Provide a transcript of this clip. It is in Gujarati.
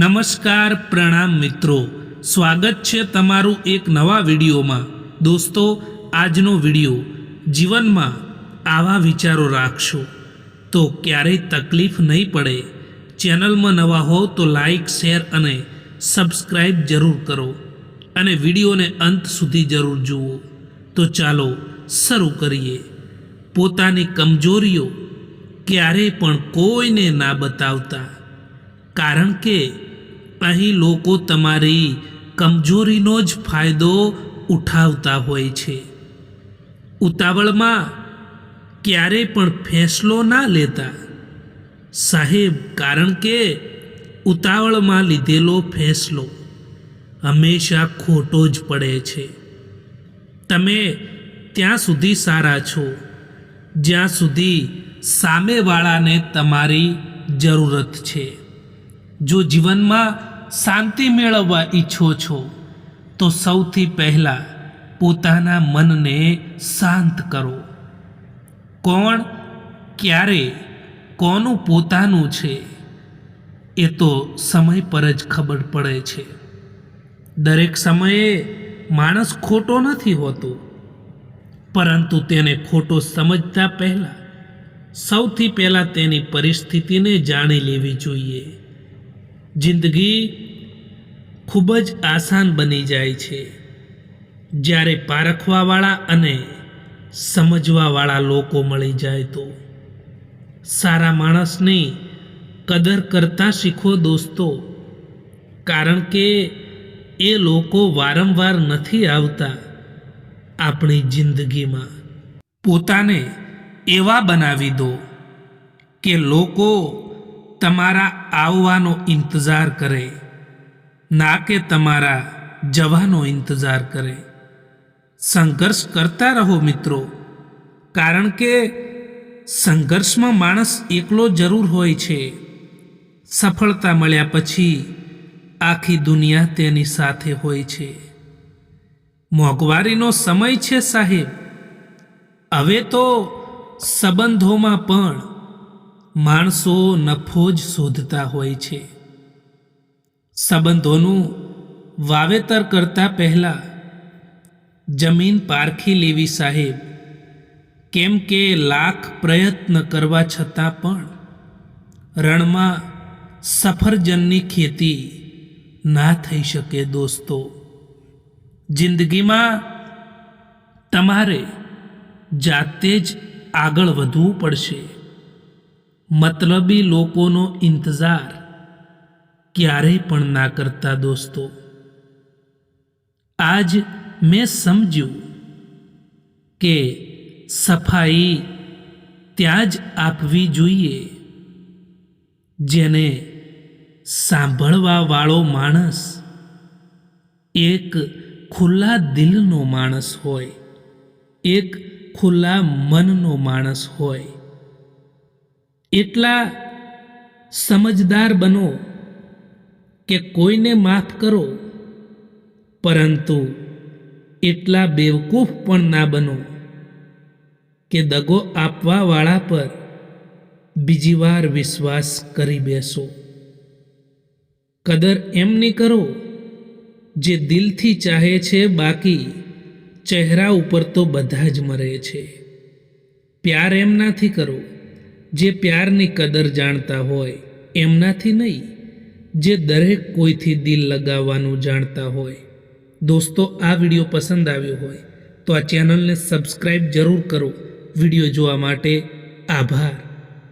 નમસ્કાર પ્રણામ મિત્રો. સ્વાગત છે તમારું એક નવા વિડીયોમાં. દોસ્તો, આજનો વીડિયો જીવનમાં આવા વિચારો રાખશો. તો ક્યારેય તકલીફ નહીં પડે. ચેનલમાં નવા હો તો લાઈક, શેર અને સબસ્ક્રાઈબ જરૂર કરો. અને વિડીયોને અંત સુધી જરૂર જુઓ. તો ચાલો શરૂ કરીએ. પોતાની કમજોરીઓ ક્યારેય પણ કોઈને ના બતાવતા. કારણ કે અહીં લોકો તમારી કમજોરીનો જ ફાયદો ઉઠાવતા હોય છે. ઉતાવળમાં ક્યારેય પણ ફેંસલો ના લેતા. સાહેબ, કારણ કે ઉતાવળમાં લીધેલો ફેંસલો હંમેશા ખોટો જ પડે છે. તમે ત્યાં સુધી સારા છો. જ્યાં સુધી સામેવાળાને તમારી જરૂરત છે. જો જીવનમાં શાંતિ મેળવવા ઈચ્છો છો, તો સૌથી પહેલાં પોતાના મનને શાંત કરો. કોણ, ક્યારે, કોનું પોતાનું છે, એ તો સમય પર જ ખબર પડે છે. દરેક સમયે માણસ ખોટો નથી હોતો, પરંતુ તેને ખોટો સમજતા પહેલાં સૌથી પહેલાં તેની પરિસ્થિતિને જાણી લેવી જોઈએ. જિંદગી ખૂબ જ આસાન બની જાય છે. જ્યારે પારખવાવાળા અને સમજવાવાળા લોકો મળી જાય તો. સારા માણસની કદર કરતાં શીખો દોસ્તો, કારણ કે એ લોકો વારંવાર નથી આવતા આપણી જિંદગીમાં. પોતાને એવા બનાવી દો કે લોકો તમારા આવવાનો ઇંતજાર કરે, ના કે તમારા જવાનો ઇંતજાર કરે. સંઘર્ષ કરતા રહો મિત્રો, કારણ કે સંઘર્ષમાં માણસ એકલો જરૂર હોય છે. સફળતા મળ્યા પછી આખી દુનિયા તેની સાથે હોય છે. મોંઘવારીનો સમય છે સાહેબ. હવે તો સંબંધોમાં પણ માણસો નફો જ શોધતા હોય છે. સંબંધોનું વાવેતર કરતા પહેલાં જમીન પારખી લેવી સાહેબ, કેમ કે લાખ પ્રયત્ન કરવા છતાં પણ રણમાં સફરજનની ખેતી ના થઈ શકે દોસ્તો. જિંદગીમાં તમારે જાતે જ આગળ વધવું પડશે. મતલબી લોકોનો ઇંતજાર ક્યારેય પણ ના કરતા દોસ્તો. આજ મેં સમજ્યું કે સફાઈ ત્યાં જ આપવી જોઈએ. જેને સાંભળવા વાળો માણસ એક ખુલ્લા દિલનો માણસ હોય, એક ખુલ્લા મનનો માણસ હોય એટલા સમજદાર બનો કે કોઈને માફ કરો, પરંતુ એટલા બેવકૂફ પણ ના બનો કે દગો આપવાવાળા પર બીજી વાર વિશ્વાસ કરી બેસો. કદર એમની કરો જે દિલથી ચાહે છે, બાકી ચહેરા ઉપર તો બધા જ મરે છે. પ્યાર એમનાથી કરો. જે પ્યારની કદર જાણતા હોય, એમનાથી નહીં, જે દરેક કોઈથી દિલ લગાવવાનું જાણતા હોય. દોસ્તો, આ વીડિયો પસંદ આવ્યો હોય, તો આ ચેનલને સબસ્ક્રાઈબ જરૂર કરો. વીડિયો જોવા માટે આભાર.